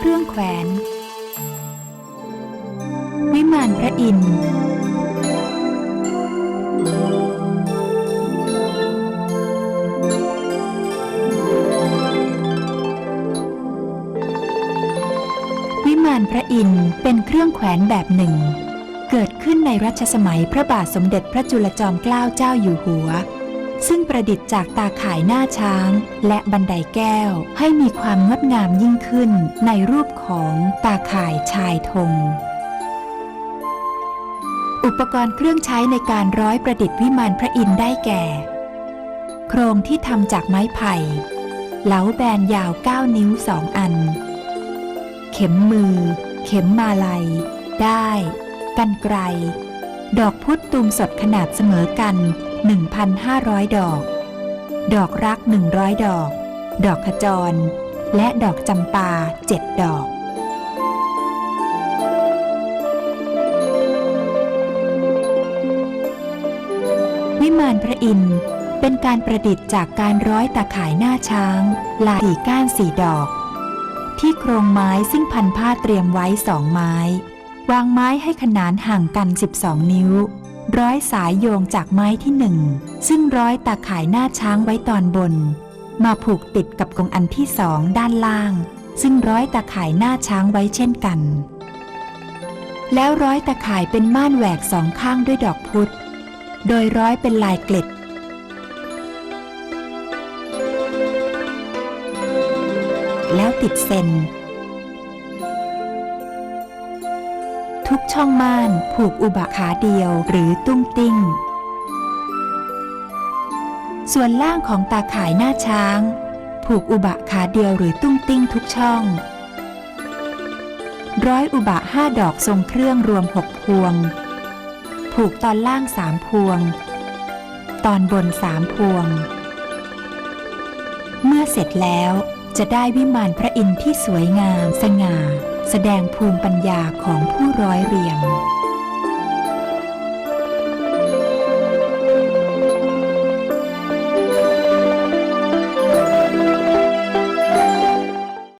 ครื่องแขวน วิมานพระอินทร์วิมานพระอินทร์เป็นเครื่องแขวนแบบหนึ่ง เกิดขึ้นในรัชสมัยพระบาทสมเด็จพระจุลจอมเกล้าเจ้าอยู่หัว ซึ่งประดิษฐ์จากตาข่ายหน้าช้าง และบันไดแก้วให้มีความงดงามยิ่งขึ้นในรูปของตาข่ายชายธงอุปกรณ์เครื่องใช้ในการร้อยประดิษฐ์วิมานพระอินทร์ได้แก่ โครงที่ทำจากไม้ไผ่ เหลาแบนยาว 9 นิ้ว 2 อัน เข็มมือ เข็มมาลัย ได้ กันไกร ดอกพุทธตูมสดขนาดเสมอกัน 1,500 ดอก ดอกรัก 100 ดอก ดอกขจร และดอกจำปา 7 ดอกวิมานพระอินทร์เป็นการประดิษฐ์จากการร้อยตาข่ายหน้าช้าง ลายสี่ก้านสี่ดอก ที่โครงไม้ซึ่งพันผ้าเตรียมไว้สองไม้ วางไม้ให้ขนานห่างกัน 12 นิ้ว ร้อยสายโยงจากไม้ที่หนึ่ง ซึ่งร้อยตาข่ายหน้าช้างไว้ตอนบน มาผูกติดกับกงอันที่สองด้านล่าง ซึ่งร้อยตาข่ายหน้าช้างไว้เช่นกัน แล้วร้อยตาข่ายเป็นม่านแหวกสองข้างด้วยดอกพุธโดยร้อยเป็นลายเกล็ดแล้วติดเซน ทุกช่องม่านผูกอุบะขาเดียวหรือตุ้งติ้ง ส่วนล่างของตาข่ายหน้าช้าง ผูกอุบะขาเดียวหรือตุ้งติ้งทุกช่อง ร้อยอุบะห้าดอกทรงเครื่องรวมหกพวง ผูกตอนล่างสามพวง ตอนบนสามพวง เมื่อเสร็จแล้วจะได้วิมานพระอินทร์ที่สวยงามสง่า แสดงภูมิปัญญาของผู้ร้อยเรียง